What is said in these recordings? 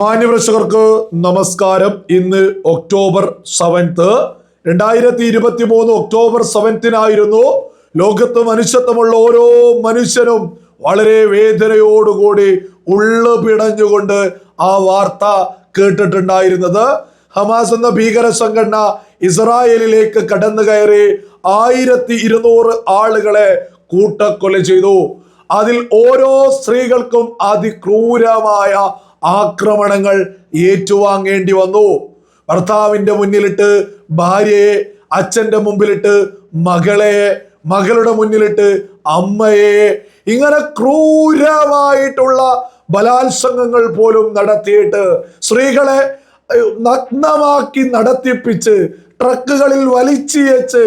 മാന്യപ്രേക്ഷകർക്ക് നമസ്കാരം. ഇന്ന് October seventh രണ്ടായിരത്തി ഇരുപത്തി മൂന്ന് ഒക്ടോബർ സെവൻത്തിനായിരുന്നു ലോകത്ത് മനുഷ്യത്വമുള്ള ഓരോ മനുഷ്യനും വളരെ വേദനയോടുകൂടി ഉള്ളു പിടഞ്ഞുകൊണ്ട് ആ വാർത്ത കേട്ടിട്ടുണ്ടായിരുന്നത്. ഹമാസ് എന്ന ഭീകര സംഘടന ഇസ്രായേലിലേക്ക് കടന്നു കയറി ആയിരത്തി ഇരുന്നൂറ് ആളുകളെ കൂട്ടക്കൊല ചെയ്തു. അതിൽ ഓരോ സ്ത്രീകൾക്കും അതിക്രൂരമായ ആക്രമണങ്ങൾ ഏറ്റുവാങ്ങേണ്ടി വന്നു. ഭർത്താവിന്റെ മുന്നിലിട്ട് ഭാര്യയെ അച്ഛന്റെ മുമ്പിലിട്ട് മകളെ മകളുടെ മുന്നിലിട്ട് അമ്മയെ. ഇങ്ങനെ ക്രൂരമായിട്ടുള്ള ബലാത്സംഗങ്ങൾ പോലും നടത്തിയിട്ട് സ്ത്രീകളെ നഗ്നമാക്കി നടത്തിപ്പിച്ച് ട്രക്കുകളിൽ വലിച്ചിയച്ച്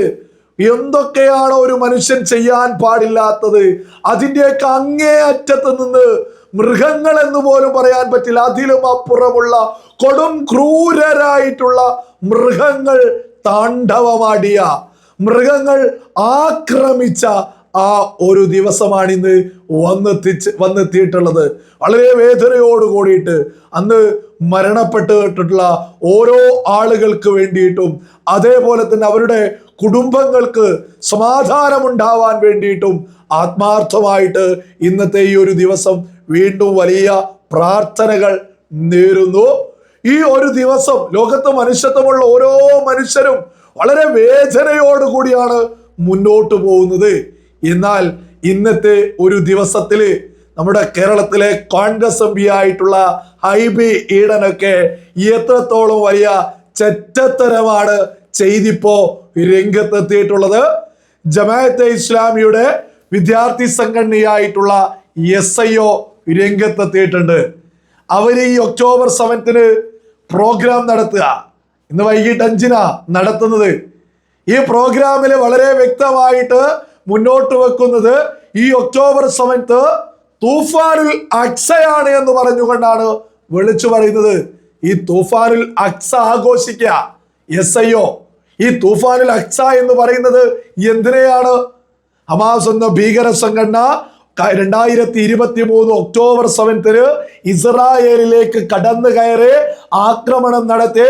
എന്തൊക്കെയാണ് ഒരു മനുഷ്യൻ ചെയ്യാൻ പാടില്ലാത്തത്? അതിന്റെയൊക്കെ അങ്ങേ അറ്റത്ത് നിന്ന് മൃഗങ്ങൾ എന്ന് പോലും പറയാൻ പറ്റില്ല. അതിലും അപ്പുറമുള്ള കൊടും ക്രൂരരായിട്ടുള്ള മൃഗങ്ങൾ താണ്ഡവമാടിയ മൃഗങ്ങൾ ആക്രമിച്ച ആ ഒരു ദിവസമാണ് ഇന്ന് വന്നെത്തിച്ച് വന്നെത്തിയിട്ടുള്ളത്. വളരെ വേദനയോട് കൂടിയിട്ട് അന്ന് മരണപ്പെട്ടിട്ടുള്ള ഓരോ ആളുകൾക്ക് വേണ്ടിയിട്ടും അതേപോലെ തന്നെ അവരുടെ കുടുംബങ്ങൾക്ക് സമാധാനമുണ്ടാവാൻ വേണ്ടിയിട്ടും ആത്മാർത്ഥമായിട്ട് ഇന്നത്തെ ഈ ഒരു ദിവസം വീണ്ടും വലിയ പ്രാർത്ഥനകൾ നേരുന്നു. ഈ ഒരു ദിവസം ലോകത്ത് മനുഷ്യത്വമുള്ള ഓരോ മനുഷ്യരും വളരെ വേദനയോടുകൂടിയാണ് മുന്നോട്ട് പോകുന്നത്. എന്നാൽ ഇന്നത്തെ ഒരു ദിവസത്തിൽ നമ്മുടെ കേരളത്തിലെ കോൺഗ്രസ് എം പി ആയിട്ടുള്ള ഹൈബി ഈഡനൊക്കെ എത്രത്തോളം വലിയ ചെറ്റത്തരമാണ് ചെയ്തിപ്പോ രംഗത്തെത്തിയിട്ടുള്ളത്. ജമാഅത്തെ ഇസ്ലാമിയുടെ വിദ്യാർത്ഥി സംഘടനയായിട്ടുള്ള എസ് ഐ ഒ രംഗത്തെത്തിയിട്ടുണ്ട്. അവർ ഈ ഒക്ടോബർ സെവൻത്തിന് പ്രോഗ്രാം നടത്തുക. ഇന്ന് വൈകിട്ട് അഞ്ചിനാ നടത്തുന്നത്. ഈ പ്രോഗ്രാമിൽ വളരെ വ്യക്തമായിട്ട് മുന്നോട്ട് വെക്കുന്നത് ഈ ഒക്ടോബർ സെവൻത്ത് തൂഫാനുൽ അക്സയാണ് എന്ന് പറഞ്ഞുകൊണ്ടാണ് വിളിച്ചു പറയുന്നത്. ഈ തൂഫാനുൽ അക്സ ആഘോഷിക്കുക. എസ് ഐ ഒ ഈ തൂഫാനുൽ അക്സ എന്ന് പറയുന്നത് എന്തിനെയാണ്? ഹമാസ് എന്ന ഭീകര സംഘടന രണ്ടായിരത്തി ഇരുപത്തി മൂന്ന് ഒക്ടോബർ സെവൻത്തിന് ഇസ്രായേലിലേക്ക് കടന്നു കയറി ആക്രമണം നടത്തി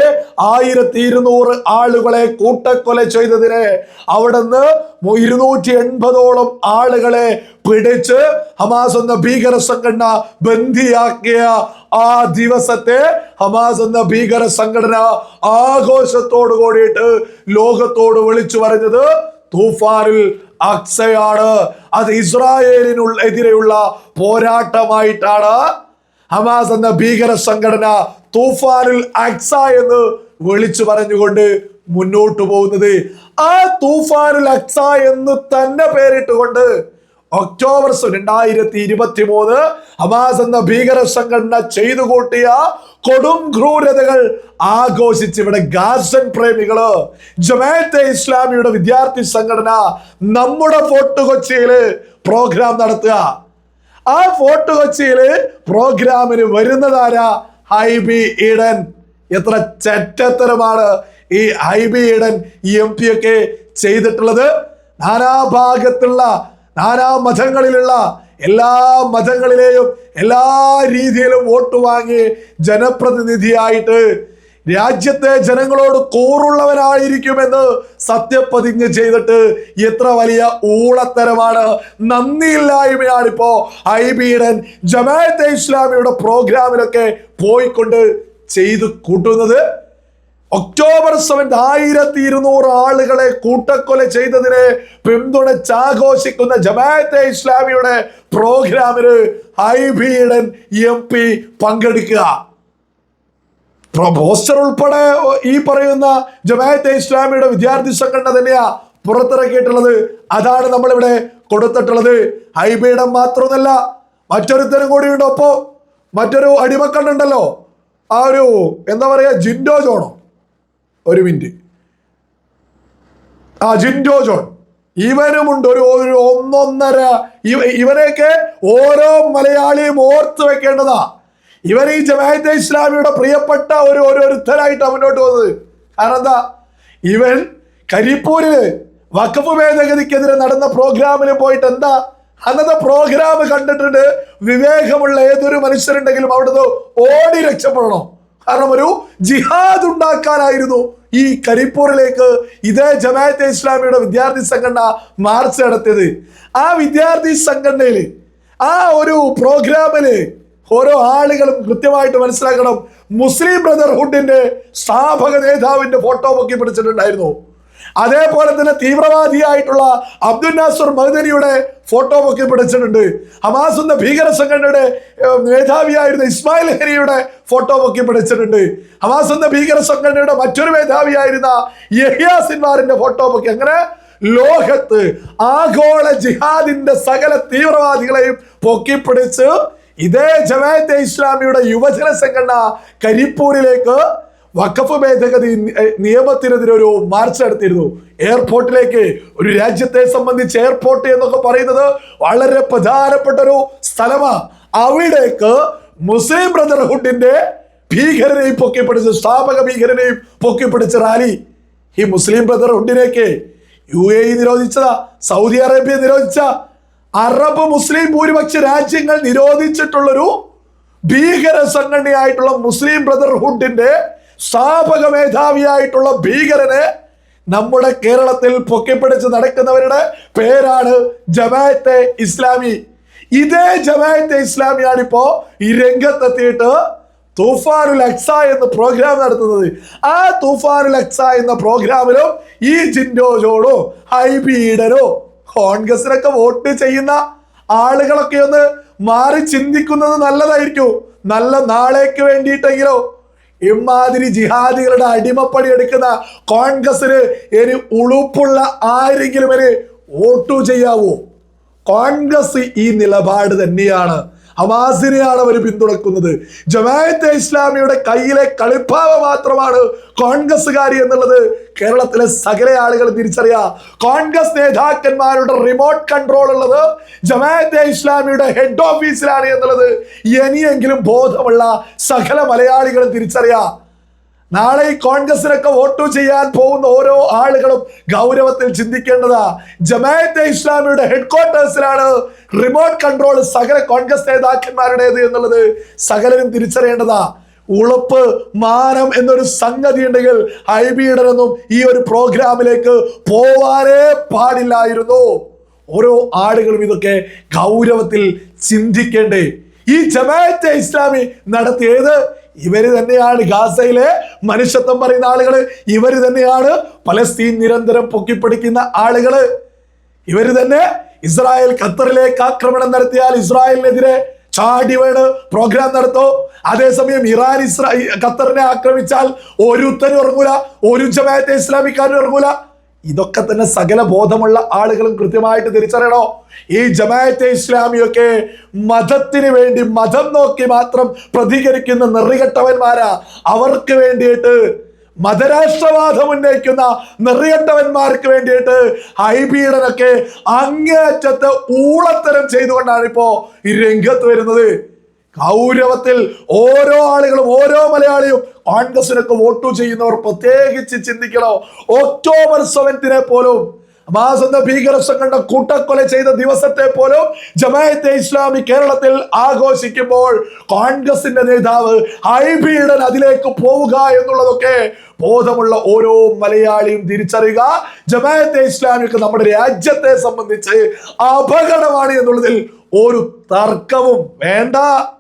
ആയിരത്തി ഇരുന്നൂറ് ആളുകളെ കൂട്ടക്കൊല ചെയ്തതിന് അവിടുന്ന് ഇരുന്നൂറ്റി എൺപതോളം ആളുകളെ പിടിച്ച് ഹമാസ് എന്ന ഭീകര സംഘടന ബന്ദിയാക്കിയ ആ ദിവസത്തെ ഹമാസ് എന്ന ഭീകര സംഘടന ആഘോഷത്തോട് കൂടിയിട്ട് ലോകത്തോട് വിളിച്ചു പറഞ്ഞത് തൂഫാനിൽ അക്സയാണ്. അത് ഇസ്രായേലിനുള്ള എതിരെയുള്ള പോരാട്ടമായിട്ടാണ് ഹമാസ് എന്ന ഭീകര സംഘടന തൂഫാറിൽ അക്സ എന്ന് വിളിച്ചു പറഞ്ഞുകൊണ്ട് മുന്നോട്ടു പോകുന്നത്. ആ തൂഫാറിൽ അക്സ എന്ന് തന്നെ പേരിട്ടുകൊണ്ട് ഒക്ടോബർ രണ്ടായിരത്തി ഇരുപത്തി മൂന്ന് ഹമാസ് എന്ന ഭീകര സംഘടന ചെയ്തു കൂട്ടിയ കൊടും ക്രൂരതകൾ ആഘോഷിച്ച് ഇവിടെ ഗാസൻ പ്രേമികൾ ജമാഅത്തെ ഇസ്ലാമിയുടെ വിദ്യാർത്ഥി സംഘടന നമ്മുടെ ഫോർട്ട് കൊച്ചിയിൽ പ്രോഗ്രാം നടത്തുക. ആ ഫോർട്ട് കൊച്ചിയിൽ പ്രോഗ്രാമിന് വരുന്നതാരാ? ഹൈബി ഈഡൻ. എത്ര ചറ്റത്തരമാണ് ഈ ഹൈബി ഈഡൻ ഈ എം പി ഒക്കെ ചെയ്തിട്ടുള്ളത്. നാനാഭാഗത്തുള്ള നാനാ മതങ്ങളിലുള്ള എല്ലാ മതങ്ങളിലെയും എല്ലാ രീതിയിലും വോട്ട് വാങ്ങി ജനപ്രതിനിധിയായിട്ട് രാജ്യത്തെ ജനങ്ങളോട് കൂറുള്ളവനായിരിക്കുമെന്ന് സത്യപ്രതിജ്ഞ ചെയ്തിട്ട് എത്ര വലിയ ഊളത്തരമാണ്. നന്ദിയില്ലായ്മയാണ് ഇപ്പോ ഐബിയുടെ ജമാഅത്തെ ഇസ്ലാമിയുടെ പ്രോഗ്രാമിലൊക്കെ പോയിക്കൊണ്ട് ചെയ്ത് കൂട്ടുന്നത്. ഒക്ടോബർ സെവൻത് ആയിരത്തി ഇരുന്നൂറ് ആളുകളെ കൂട്ടക്കൊല ചെയ്തതിനെ പിന്തുണച്ചാഘോഷിക്കുന്ന ജമാഅത്തെ ഇസ്ലാമിയുടെ പ്രോഗ്രാമിന് ഹൈബിയുടെ എം പി പങ്കെടുക്കുക. പോസ്റ്റർ ഉൾപ്പെടെ ഈ പറയുന്ന ജമാഅത്തെ ഇസ്ലാമിയുടെ വിദ്യാർത്ഥി സംഘടന തന്നെയാ പുറത്തിറക്കിയിട്ടുള്ളത്. അതാണ് നമ്മളിവിടെ കൊടുത്തിട്ടുള്ളത്. ഹൈബിയുടെ മാത്രമൊന്നല്ല മറ്റൊരുത്തരും കൂടിയുണ്ട് ഒപ്പോ. മറ്റൊരു അടിമക്കണ്ണുണ്ടല്ലോ ആ ഒരു എന്താ പറയാ ജിൻഡോ ജോണോ. ഒരു മിനിറ്റ്. ആ ജിൻഡോ ജോൺ. ഇവനുമുണ്ട് ഒരു ഒരു ഒന്നൊന്നര. ഇവ- ഇവരെയൊക്കെ ഓരോ മലയാളിയും ഓർത്ത് വെക്കേണ്ടതാ. ഇവർ ഈ ജമാഅത്തെ ഇസ്ലാമിയുടെ പ്രിയപ്പെട്ട ഒരു ഓരോരുത്തരായിട്ടാണ് മുന്നോട്ട് പോകുന്നത്. കാരണം എന്താ? ഇവൻ കരിപ്പൂരിൽ വഖഫ് ഭേദഗതിക്കെതിരെ നടന്ന പ്രോഗ്രാമിന് പോയിട്ട് എന്താ? അന്നത്തെ പ്രോഗ്രാം കണ്ടിട്ടുണ്ട് വിവേകമുള്ള ഏതൊരു മനുഷ്യരുണ്ടെങ്കിലും അവിടുന്ന് ഓടി രക്ഷപ്പെടണം. കാരണം ഒരു ജിഹാദ് ഉണ്ടാക്കാനായിരുന്നു ഈ കരിപ്പൂരിലേക്ക് ഇതേ ജമാഅത്തെ ഇസ്ലാമിയുടെ വിദ്യാർത്ഥി സംഘടന മാർച്ച് നടത്തിയത്. ആ വിദ്യാർത്ഥി സംഘടനയിൽ ആ ഒരു പ്രോഗ്രാമിൽ ഓരോ ആളുകളും കൃത്യമായിട്ട് മനസ്സിലാക്കണം. മുസ്ലിം ബ്രദർഹുഡിന്റെ സ്ഥാപക നേതാവിന്റെ ഫോട്ടോ പൊക്കി പിടിച്ചിട്ടുണ്ടായിരുന്നു. അതേപോലെ തന്നെ തീവ്രവാദിയായിട്ടുള്ള അബ്ദുൽ നാസർ മഹദനിയുടെ ഫോട്ടോ ഒക്കെ പിടിച്ചിട്ടുണ്ട്. ഹമാസ് എന്ന ഭീകര സംഘടനയുടെ മേധാവിയായിരുന്ന ഇസ്മായിൽ ഹരിയുടെ ഫോട്ടോ ഒക്കെ പിടിച്ചിട്ടുണ്ട്. ഹമാസ് എന്ന ഭീകര സംഘടനയുടെ മറ്റൊരു മേധാവിയായിരുന്ന യഹിയ സിൻവാറിന്റെ ഫോട്ടോ ഒക്കെ അങ്ങനെ ലോകത്ത് ആഗോള ജിഹാദിന്റെ സകല തീവ്രവാദികളെയും പൊക്കിപ്പിടിച്ച് ഇതേ ജമാഅത്തെ ഇസ്ലാമിയുടെ യുവജന സംഘടന കരിപ്പൂരിലേക്ക് വഖഫ് ഭേദഗതി നിയമത്തിനെതിരെ ഒരു മാർച്ച് നടത്തിയിരുന്നു. എയർപോർട്ടിലേക്ക് ഒരു രാജ്യത്തെ സംബന്ധിച്ച് എയർപോർട്ട് എന്നൊക്കെ പറയുന്നത് വളരെ പ്രധാനപ്പെട്ട ഒരു സ്ഥലമാണ് അവിടേക്ക് മുസ്ലിം ബ്രദർഹുഡിന്റെ ഭീകരനെയും പൊക്കിപ്പിടിച്ച് സ്ഥാപക ഭീകരനെയും പൊക്കിപ്പിടിച്ച റാലി. ഈ മുസ്ലിം ബ്രദർഹുഡിനേക്ക് യു എ നിരോധിച്ചതാ സൗദി അറേബ്യ നിരോധിച്ച. അറബ് മുസ്ലിം ഭൂരിപക്ഷ രാജ്യങ്ങൾ നിരോധിച്ചിട്ടുള്ളൊരു ഭീകര സംഘടനയായിട്ടുള്ള മുസ്ലിം ബ്രദർഹുഡിന്റെ സ്ഥാപക മേധാവിയായിട്ടുള്ള ഭീകരനെ നമ്മുടെ കേരളത്തിൽ പൊക്കിപ്പിടിച്ച് നടക്കുന്നവരുടെ പേരാണ് ജമാഅത്തെ ഇസ്ലാമി. ഇതേ ജമാഅത്തെ ഇസ്ലാമിയാണ് ഇപ്പോ ഈ രംഗത്തെത്തിയിട്ട് തൂഫാനുൽ അക്സ എന്ന പ്രോഗ്രാം നടത്തുന്നത്. ആ തൂഫാനുൽ അക്സ എന്ന പ്രോഗ്രാമിലും ഈ ജിൻഡോ ജോഡോ ഹൈബീഡനോ കോൺഗ്രസിനൊക്കെ വോട്ട് ചെയ്യുന്ന ആളുകളൊക്കെ ഒന്ന് മാറി ചിന്തിക്കുന്നത് നല്ലതായിരിക്കും. നല്ല നാളേക്ക് വേണ്ടിയിട്ടെങ്കിലോ ഇമാതിരി ജിഹാദികളുടെ അടിമപ്പണി എടുക്കുന്ന കോൺഗ്രസിന് ഇനി ഉളുപ്പുള്ള ആരെങ്കിലും ഇനി വോട്ടു ചെയ്യാവോ? കോൺഗ്രസ് ഈ നിലപാട് തന്നെയാണ്. ഹമാസിനെയാണ് അവർ പിന്തുണക്കുന്നത്. ജമാഅത്തെ ഇസ്ലാമിയുടെ കയ്യിലെ കളിപ്പാവ മാത്രമാണ് കോൺഗ്രസ്സുകാരി എന്നുള്ളത് കേരളത്തിലെ സകല ആളുകൾ തിരിച്ചറിയാം. കോൺഗ്രസ് നേതാക്കന്മാരുടെ റിമോട്ട് കൺട്രോൾ ഉള്ളത് ജമാഅത്തെ ഇസ്ലാമിയുടെ ഹെഡ് ഓഫീസിലാണ് എന്നുള്ളത് ഇനിയെങ്കിലും ബോധമുള്ള സകല മലയാളികളും തിരിച്ചറിയാം. നാളെ ഈ കോൺഗ്രസിനൊക്കെ വോട്ട് ചെയ്യാൻ പോകുന്ന ഓരോ ആളുകളും ഗൗരവത്തിൽ ചിന്തിക്കേണ്ടതാ. ജമാഅത്തെ ഇസ്ലാമിയുടെ ഹെഡ് ക്വാർട്ടേഴ്സിലാണ് റിമോട്ട് കൺട്രോൾ സകല കോൺഗ്രസ് നേതാക്കന്മാരുടേത് എന്നുള്ളത് സകലരും തിരിച്ചറിയേണ്ടതാ. ഉളപ്പ് മാനം എന്നൊരു സംഗതി ഉണ്ടെങ്കിൽ ഐ ബിയുടെയൊന്നും ഈ ഒരു പ്രോഗ്രാമിലേക്ക് പോവാനേ പാടില്ലായിരുന്നു. ഓരോ ആളുകളും ഇതൊക്കെ ഗൗരവത്തിൽ ചിന്തിക്കേണ്ടേ. ഈ ജമാഅത്തെ ഇസ്ലാമി നടത്തിയത് ഇവർ തന്നെയാണ് ഗാസയിലെ മനുഷ്യത്വം പറയുന്ന ആളുകൾ. ഇവർ തന്നെയാണ് പലസ്തീൻ നിരന്തരം പൊക്കിപ്പിടിക്കുന്ന ആളുകൾ. ഇവർ തന്നെ ഇസ്രായേൽ ഖത്തറിലേക്ക് ആക്രമണം നടത്തിയാൽ ഇസ്രായേലിനെതിരെ ചാടി വീണ് പ്രോഗ്രാം നടത്തോ. അതേസമയം ഇറാൻ ഇസ്രാ ഖത്തറിനെ ആക്രമിച്ചാൽ ഒരുത്തനും ഇറങ്ങൂല ഒരു ജമാഅത്തെ ഇസ്ലാമിക്കാരും ഇറങ്ങൂല. ഇതൊക്കെ തന്നെ സകല ബോധമുള്ള ആളുകളും കൃത്യമായിട്ട് തിരിച്ചറിയണോ? ഈ ജമാഅത്തെ ഇസ്ലാമിയൊക്കെ മതത്തിന് വേണ്ടി മതം നോക്കി മാത്രം പ്രതികരിക്കുന്ന നെറികെട്ടവന്മാരാ അവർക്ക് വേണ്ടിയിട്ട് മതരാഷ്ട്രവാദം ഉന്നയിക്കുന്ന നെറിയട്ടവന്മാർക്ക് വേണ്ടിയിട്ട് ഹൈബീഡനൊക്കെ അങ്ങേയറ്റത്തെ ഊളത്തരം ചെയ്തുകൊണ്ടാണ് ഇപ്പോ ഈ രംഗത്ത് വരുന്നത്. ഗൗരവത്തിൽ ഓരോ ആളുകളും ഓരോ മലയാളിയും കോൺഗ്രസിനൊക്കെ വോട്ട് ചെയ്യുന്നവർ പ്രത്യേകിച്ച് ചിന്തിക്കണോ? ഒക്ടോബർ സെവൻത്തിനെ പോലും മാസന്ത എന്ന ഭീകര സംഘടന കൂട്ടക്കൊല ചെയ്ത ദിവസത്തെ പോലും ജമാഅത്തെ ഇസ്ലാമി കേരളത്തിൽ ആഘോഷിക്കുമ്പോൾ കോൺഗ്രസിന്റെ നേതാവ് ഹൈബീഡൻ അതിലേക്ക് പോവുക എന്നുള്ളതൊക്കെ ബോധമുള്ള ഓരോ മലയാളിയും തിരിച്ചറിയുക. ജമാഅത്തെ ഇസ്ലാമിക്ക് നമ്മുടെ രാജ്യത്തെ സംബന്ധിച്ച് അപകടമാണ് എന്നുള്ളതിൽ ഒരു തർക്കവും വേണ്ട.